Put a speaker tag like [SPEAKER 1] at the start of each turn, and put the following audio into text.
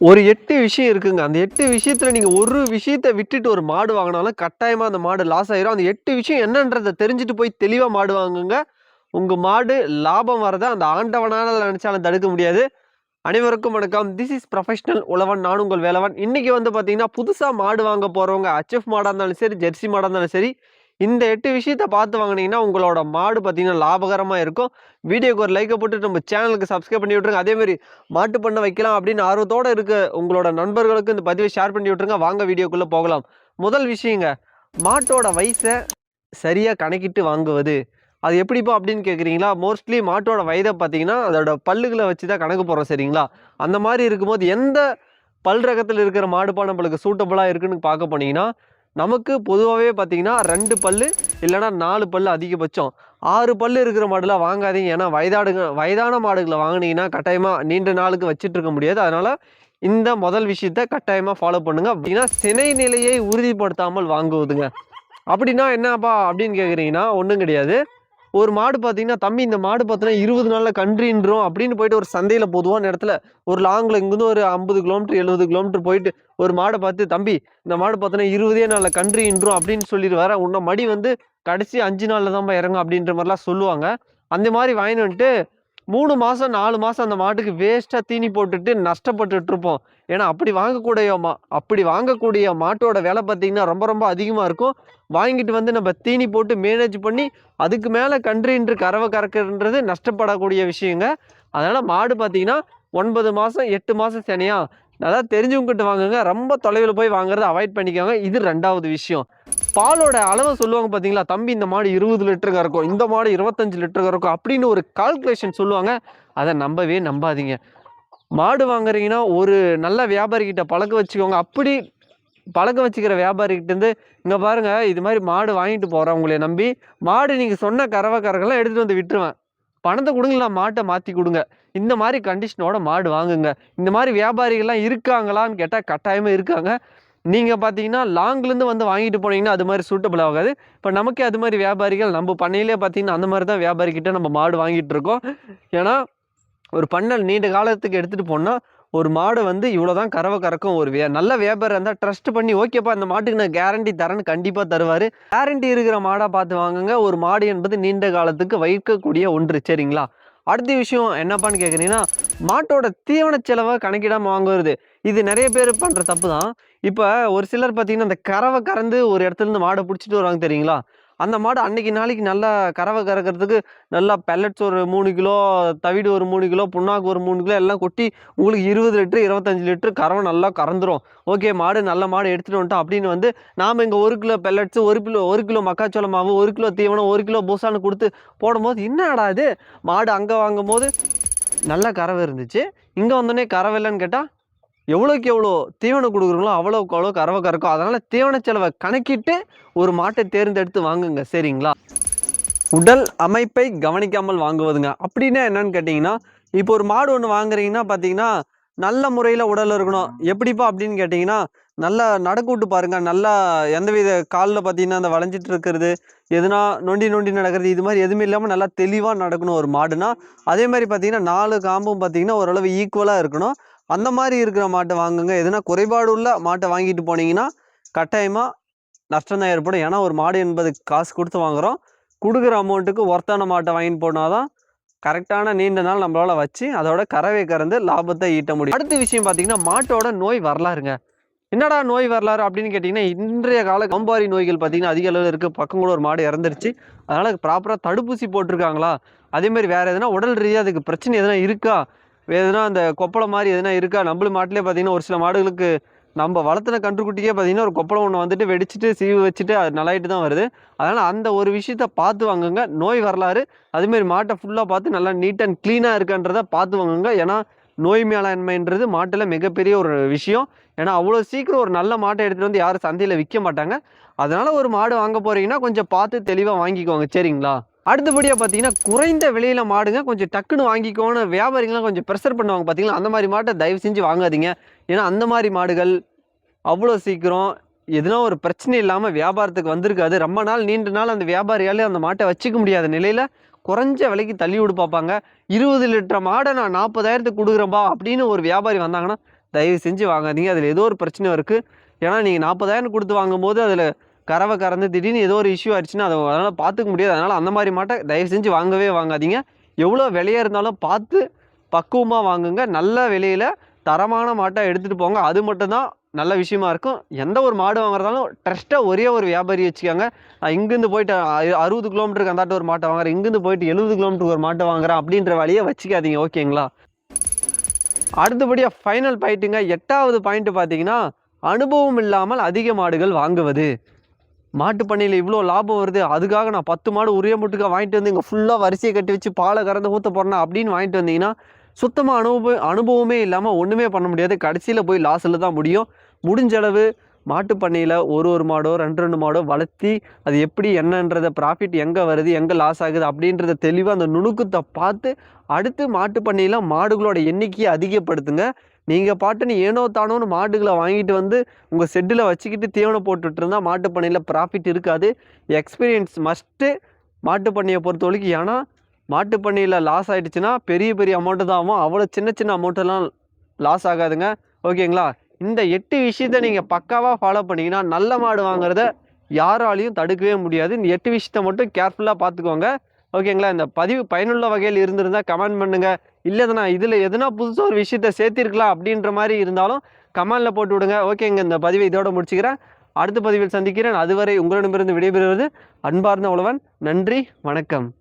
[SPEAKER 1] ஒரு எட்டு விஷயம் இருக்குங்க. அந்த எட்டு விஷயத்துல நீங்க ஒரு விஷயத்த விட்டுட்டு ஒரு மாடு வாங்கினாலும் கட்டாயமா அந்த மாடு லாஸ் ஆயிரும். அந்த எட்டு விஷயம் என்னன்றதை தெரிஞ்சுட்டு போய் தெளிவா மாடு வாங்குங்க. உங்க மாடு லாபம் வரதை அந்த ஆண்டவனால நினைச்சாலும் தடுக்க முடியாது. அனைவருக்கும் வணக்கம். திஸ் இஸ் ப்ரொஃபஷனல் உழவன் நான் உங்கள் வேலவன். இன்னைக்கு வந்து பார்த்தீங்கன்னா புதுசாக மாடு வாங்க போகிறவங்க ஹச்எஃப் மாடாக இருந்தாலும் சரி ஜெர்சி மாடாக இருந்தாலும் சரி இந்த எட்டு விஷயத்த பார்த்து வாங்குனீங்கன்னா உங்களோட மாடு பார்த்தீங்கன்னா லாபகரமாக இருக்கும். வீடியோக்கு ஒரு லைக்கை போட்டு நம்ம சேனலுக்கு சப்ஸ்கிரைப் பண்ணி விட்ருங்க அதே மாதிரி மாட்டு பண்ண வைக்கலாம் அப்படின்னு ஆர்வத்தோடு இருக்க உங்களோட நண்பர்களுக்கு இந்த பதிவை ஷேர் பண்ணி விட்ருங்க வாங்க வீடியோக்குள்ளே போகலாம். முதல் விஷயங்க மாட்டோட வயசை சரியாக கணக்கிட்டு வாங்குவது. அது எப்படிப்பா அப்படின்னு கேட்குறீங்களா மோஸ்ட்லி மாட்டோட வயதை பார்த்தீங்கன்னா அதோட பல்லுகளை வச்சு தான் கணக்கு போகிறோம் சரிங்களா? அந்த மாதிரி இருக்கும்போது எந்த பல் ரகத்தில் இருக்கிற மாடுப்பா நம்மளுக்கு சூட்டபுளாக இருக்குன்னு பார்க்க போனீங்கன்னா நமக்கு பொதுவாகவே பார்த்தீங்கன்னா ரெண்டு பல்லு இல்லைன்னா நாலு பல் அதிகபட்சம். ஆறு பல்லு இருக்கிற மாடுலாம் வாங்காதீங்க. ஏன்னா வயதாடுங்க வயதான மாடுகளை வாங்கினீங்கன்னா கட்டாயமாக நீண்ட நாளுக்கு வச்சுட்டு இருக்க முடியாது. அதனால் இந்த முதல் விஷயத்த கட்டாயமாக ஃபாலோ பண்ணுங்க. அப்படின்னா சினை நிலையை உறுதிப்படுத்தாமல் வாங்குவதுங்க. அப்படின்னா என்னப்பா அப்படின்னு கேட்குறீங்கன்னா ஒன்றும் கிடையாது. ஒரு மாடு பார்த்தீங்கன்னா தம்பி இந்த மாடு பார்த்தீங்கன்னா இருபது நாளில் கன்றுன்றோம் அப்படின்னு போயிட்டு ஒரு சந்தையில் பொதுவான இடத்துல ஒரு லாங்கில் இங்கேருந்து ஒரு ஐம்பது கிலோமீட்டர் எழுபது கிலோமீட்டர் போயிட்டு ஒரு மாடை பார்த்து தம்பி இந்த மாடு பார்த்தீங்கன்னா இருபதே நாளில் கன்றுன்றோம் அப்படின்னு சொல்லிட்டு வர உன்ன மடி வந்து கடைசி அஞ்சு நாளில் தான்ப்பா இறங்கும் அப்படின்ற மாதிரிலாம் சொல்லுவாங்க. அந்த மாதிரி வாங்கிட்டு வந்துட்டு மூணு மாதம் நாலு மாதம் அந்த மாட்டுக்கு வேஸ்ட்டாக தீனி போட்டுட்டு நஷ்டப்பட்டுட்ருப்போம் ஏன்னா அப்படி வாங்கக்கூடிய மா அப்படி வாங்கக்கூடிய மாட்டோட விலை பார்த்திங்கன்னா ரொம்ப ரொம்ப அதிகமாக இருக்கும். வாங்கிட்டு வந்து நம்ம தீனி போட்டு மேனேஜ் பண்ணி அதுக்கு மேலே கன்றுன்று கறவை கறக்குன்றது நஷ்டப்படக்கூடிய விஷயங்க. அதனால் மாடு பார்த்தீங்கன்னா ஒன்பது மாதம் எட்டு மாதம் சனியா அதாவது தெரிஞ்சவங்ககிட்ட வாங்குங்க ரொம்ப தொலைவில் போய் வாங்குறத அவாய்ட் பண்ணிக்கோங்க. இது ரெண்டாவது விஷயம். பாலோட அளவை சொல்லுவாங்க பார்த்தீங்களா தம்பி இந்த மாடு இருபது லிட்டருக்கு இருக்கும் இந்த மாடு இருபத்தஞ்சு லிட்டருக்கு இருக்கும் அப்படின்னு ஒரு கால்குலேஷன் சொல்லுவாங்க. அதை நம்பவே நம்பாதீங்க. மாடு வாங்குறீங்கன்னா ஒரு நல்ல வியாபாரிகிட்ட பழக்க வச்சுக்கோங்க. அப்படி பழக்க வச்சுக்கிற வியாபாரிகிட்டேருந்து இங்கே பாருங்க இது மாதிரி மாடு வாங்கிட்டு போகிறேன் உங்களை நம்பி மாடு நீங்கள் சொன்ன கறவை கறக்கெல்லாம் எடுத்துகிட்டு வந்து விட்டுருவேன். பணத்தை கொடுங்களா மாட்டை மாற்றி கொடுங்க. இந்த மாதிரி கண்டிஷனோட மாடு வாங்குங்க. இந்த மாதிரி வியாபாரிகள்லாம் இருக்காங்களான்னு கேட்டால் கட்டாயமாக இருக்காங்க. நீங்கள் பார்த்தீங்கன்னா லாங்லேருந்து வந்து வாங்கிட்டு போனீங்கன்னா அது மாதிரி சூட்டபிள் ஆகாது. இப்போ நமக்கே அது மாதிரி வியாபாரிகள் நம்ம பண்ணையிலே பார்த்தீங்கன்னா அந்த மாதிரி தான் வியாபாரிக்கிட்ட நம்ம மாடு வாங்கிட்டு இருக்கோம். ஏன்னா ஒரு பண்ணல் நீண்ட காலத்துக்கு எடுத்துகிட்டு போனால் ஒரு மாடு வந்து இவ்வளோ தான் கறவை கறக்கும் ஒரு வே நல்ல வியாபாரம் இருந்தால் ட்ரஸ்ட் பண்ணி ஓகேப்பா இந்த மாட்டுக்கு நான் கேரண்டி தரேன்னு கண்டிப்பாக தருவார். கேரண்டி இருக்கிற மாடாக பார்த்து வாங்குங்க. ஒரு மாடு என்பது நீண்ட காலத்துக்கு வைக்கக்கூடிய ஒன்று. சரிங்களா? அடுத்த விஷயம் என்னப்பான்னு கேட்குறீங்கன்னா மாட்டோட தீவன செலவை கணக்கிடாமல் வாங்குறது. இது நிறைய பேர் பண்ணுற தப்பு தான் இப்போ ஒரு சிலர் பார்த்தீங்கன்னா அந்த கறவை கறந்து ஒரு இடத்துல இருந்து மாடை பிடிச்சிட்டு வருவாங்க தெரியுங்களா? அந்த மாடு அன்னைக்கு நாளைக்கு நல்லா கறவை கறக்கிறதுக்கு நல்லா பெல்லட்ஸ் ஒரு மூணு கிலோ தவிடு ஒரு மூணு கிலோ புண்ணாக்கு ஒரு மூணு கிலோ எல்லாம் கொட்டி உங்களுக்கு இருபது லிட்டரு இருபத்தஞ்சு லிட்டரு கறவை நல்லா கறந்துரும். ஓகே மாடு நல்ல மாடு எடுத்துகிட்டு வந்துட்டோம் அப்படின்னு வந்து நாம் இங்கே ஒரு கிலோ பெல்லட்ஸு ஒரு கிலோ ஒரு கிலோ மக்காச்சோள மாவு ஒரு கிலோ தீவனம் ஒரு கிலோ பூசான்னு கொடுத்து போடும்போது என்னடா இது? மாடு அங்கே வாங்கும் போது நல்ல கறவை இருந்துச்சு. இங்கே வந்தோடனே கறவை இல்லைன்னு கேட்டால் எவ்வளோக்கு எவ்வளோ தீவனம் கொடுக்குறீங்களோ அவ்வளோக்கு அவ்வளோ கறவை கறக்கும் அதனால் தீவன செலவை கணக்கிட்டு ஒரு மாட்டை தேர்ந்தெடுத்து வாங்குங்க. சரிங்களா? உடல் அமைப்பை கவனிக்காமல் வாங்குவதுங்க. அப்படின்னா என்னன்னு கேட்டிங்கன்னா இப்போ ஒரு மாடு ஒன்று வாங்குறீங்கன்னா பார்த்தீங்கன்னா நல்ல முறையில் உடல் இருக்கணும். எப்படிப்பா அப்படின்னு கேட்டிங்கன்னா நல்லா நடக்கூட்டு பாருங்க. நல்லா எந்தவித காலில் பார்த்தீங்கன்னா அந்த வளைஞ்சிட்டு இருக்கிறது எதுனா நொண்டி நொண்டி நடக்கிறது இது மாதிரி எதுவுமே இல்லாமல் நல்லா தெளிவாக நடக்கணும் ஒரு மாடுனா அதே மாதிரி பார்த்தீங்கன்னா நாலு காம்பும் பார்த்தீங்கன்னா ஓரளவு ஈக்குவலாக இருக்கணும். அந்த மாதிரி இருக்கிற மாட்டை வாங்குங்க. எதுனா குறைபாடு உள்ள மாட்டை வாங்கிட்டு போனீங்கன்னா கட்டாயமாக நஷ்டம் தான் ஏற்படும். ஏன்னா ஒரு மாடு என்பது காசு கொடுத்து வாங்குறோம். கொடுக்குற அமௌண்ட்டுக்கு ஒர்த்தான மாட்டை வாங்கிட்டு போனால் தான் கரெக்டான நீண்ட நாள் நம்மளால் வச்சு அதோட கறவை கறந்து லாபத்தை ஈட்ட முடியும். அடுத்த விஷயம் பார்த்தீங்கன்னா மாட்டோட நோய் வரலாறுங்க. என்னடா நோய் வரலாறு அப்படின்னு கேட்டிங்கன்னா இன்றைய கால கம்பாரி நோய்கள் பார்த்தீங்கன்னா அதிக அளவில் இருக்குது பக்கம் கூட ஒரு மாடு இறந்துருச்சு. அதனால் ப்ராப்பராக தடுப்பூசி போட்டிருக்காங்களா? அதேமாதிரி வேறு எதுனா உடல் ரீதியாக அதுக்கு பிரச்சனை எதுனா இருக்கா? எதுனா அந்த கொப்பளம் மாதிரி எதுனா இருக்கா? நம்மளும் மாட்டிலே பார்த்தீங்கன்னா ஒரு சில மாடுகளுக்கு நம்ம வளர்த்துன கன்றுக்குட்டியே பார்த்தீங்கன்னா ஒரு கொப்பளம் ஒன்று வந்துட்டு வெடிச்சிட்டு சீவு வச்சுட்டு அது நல்லாயிட்டு தான் வருது. அதனால் அந்த ஒரு விஷயத்த பார்த்து வாங்குங்க. நோய் வரலாறு அதுமாரி மாட்டை ஃபுல்லாக பார்த்து நல்லா நீட் அண்ட் க்ளீனாக இருக்கான்றத பார்த்து வாங்குங்க. ஏன்னா நோய் மேலாண்மைன்றது மாட்டில் மிகப்பெரிய ஒரு விஷயம். ஏன்னா அவ்வளோ சீக்கிரம் ஒரு நல்ல மாட்டை எடுத்துகிட்டு வந்து யாரும் சந்தையில் விற்க மாட்டாங்க. அதனால் ஒரு மாடு வாங்க போகிறீங்கன்னா கொஞ்சம் பார்த்து தெளிவாக வாங்கிக்கோங்க. சரிங்களா? அடுத்தபடியாக பார்த்தீங்கன்னா குறைந்த விலையில் மாடுங்க கொஞ்சம் டக்குன்னு வாங்கிக்கோன்னு வியாபாரிகள்லாம் கொஞ்சம் ப்ரெஷர் பண்ணுவாங்க. பார்த்தீங்களா அந்த மாதிரி மாட்டை தயவு செஞ்சு வாங்காதீங்க. ஏன்னா அந்த மாதிரி மாடுகள் அவ்வளோ சீக்கிரம் எதுனா ஒரு பிரச்சனை இல்லாமல் வியாபாரத்துக்கு வந்திருக்காது. ரொம்ப நாள் நீண்ட நாள் அந்த வியாபாரியாலே அந்த மாட்டை வச்சுக்க முடியாத நிலையில் குறைஞ்ச விலைக்கு தள்ளி விடு பார்ப்பாங்க. இருபது லிட்டர் மாடை நான் நாற்பதாயிரத்துக்கு கொடுக்குறேன்பா அப்படின்னு ஒரு வியாபாரி வந்தாங்கன்னா தயவு செஞ்சு வாங்காதீங்க. அதில் ஏதோ ஒரு பிரச்சனை இருக்குது ஏன்னா நீங்கள் நாற்பதாயிரம் கொடுத்து வாங்கும்போது அதில் கறவை கறந்து திடீர்னு ஏதோ ஒரு இஷ்யூ ஆயிடுச்சுன்னா அதை அதனால் பார்த்துக்க முடியாது. அதனால் அந்த மாதிரி மாட்டை தயவு செஞ்சு வாங்கவே வாங்காதீங்க. எவ்வளோ விலையாக இருந்தாலும் பார்த்து பக்குவமாக வாங்குங்க. நல்ல விலையில் தரமான மாட்டை எடுத்துகிட்டு போங்க. அது மட்டும்தான் நல்ல விஷயமா இருக்கும். எந்த ஒரு மாடு வாங்குறதாலும் ட்ரஸ்ட்டாக ஒரே ஒரு வியாபாரி வச்சுக்கோங்க. நான் இங்கேருந்து போயிட்டு அ- அறுபது கிலோமீட்டருக்கு அந்தாட்ட ஒரு மாட்டை வாங்குறேன். இங்கேருந்து போயிட்டு எழுபது கிலோமீட்டருக்கு ஒரு மாட்டை வாங்குறேன் அப்படின்ற வழியை வச்சுக்காதீங்க. ஓகேங்களா? அடுத்தபடியாக ஃபைனல் பாயிண்ட்டுங்க எட்டாவது பாயிண்ட்டு பார்த்தீங்கன்னா அனுபவம் இல்லாமல் அதிக மாடுகள் வாங்குவது. மாட்டு பண்ணையில் இவ்வளோ லாபம் வருது அதுக்காக நான் பத்து மாடு உரிய முட்டுக்கா வாங்கிட்டு வந்து இங்கே ஃபுல்லாக வரிசையை கட்டி வச்சு பாலை கறந்து ஊற்ற போகிறேன் அப்படின்னு வாங்கிட்டு வந்தீங்கன்னா சுத்தமாக அனுபவம் அனுபவமே இல்லாமல் ஒன்றுமே பண்ண முடியாது. கடைசியில் போய் லாஸில் தான் முடியும். முடிஞ்ச அளவு மாட்டு பண்ணையில் ஒரு ஒரு மாடோ ரெண்டு ரெண்டு மாடோ வளர்த்தி அது எப்படி என்னன்றத ப்ராஃபிட் எங்கே வருது எங்கே லாஸ் ஆகுது அப்படின்றத தெளிவாக அந்த நுணுக்கத்தை பார்த்து அடுத்து மாட்டு பண்ணையில் மாடுகளோட எண்ணிக்கையை அதிகப்படுத்துங்க. நீங்கள் பாட்டுன்னு ஏனோ தானோன்னு மாடுகளை வாங்கிட்டு வந்து உங்கள் செட்டில் வச்சுக்கிட்டு தீவனம் போட்டுட்டு இருந்தா மாட்டு பண்ணையில் ப்ராஃபிட் இருக்காது. எக்ஸ்பீரியன்ஸ் மஸ்ட்டு மாட்டு பண்ணையை பொறுத்த வரைக்கும் ஏன்னா மாட்டு பண்ணையில் லாஸ் ஆகிடுச்சுன்னா பெரிய பெரிய அமௌண்ட்டு தான் ஆகும். அவ்வளோ சின்ன சின்ன அமௌண்ட்டெல்லாம் லாஸ் ஆகாதுங்க. ஓகேங்களா இந்த எட்டு விஷயத்த நீங்கள் பக்காவாக ஃபாலோ பண்ணிங்கன்னா நல்ல மாடு வாங்குறத யாராலையும் தடுக்கவே முடியாது. இந்த எட்டு விஷயத்த மட்டும் கேர்ஃபுல்லாக பார்த்துக்கோங்க. ஓகேங்களா இந்த பதிவு பயனுள்ள வகையில் இருந்திருந்தால் கமெண்ட் பண்ணுங்கள் இல்லைதுண்ணா இதில் எதுனா புதுசாக ஒரு விஷயத்த சேர்த்திருக்கலாம் அப்படின்ற மாதிரி இருந்தாலும் கமெண்டில் போட்டு விடுங்க. ஓகேங்க இந்த பதிவை இதோட முடிச்சுக்கிறேன். அடுத்த பதிவில் சந்திக்கிறேன். அதுவரை உங்களிடமிருந்து விடைபெறுவது அன்பார்ந்த உழவன். நன்றி வணக்கம்.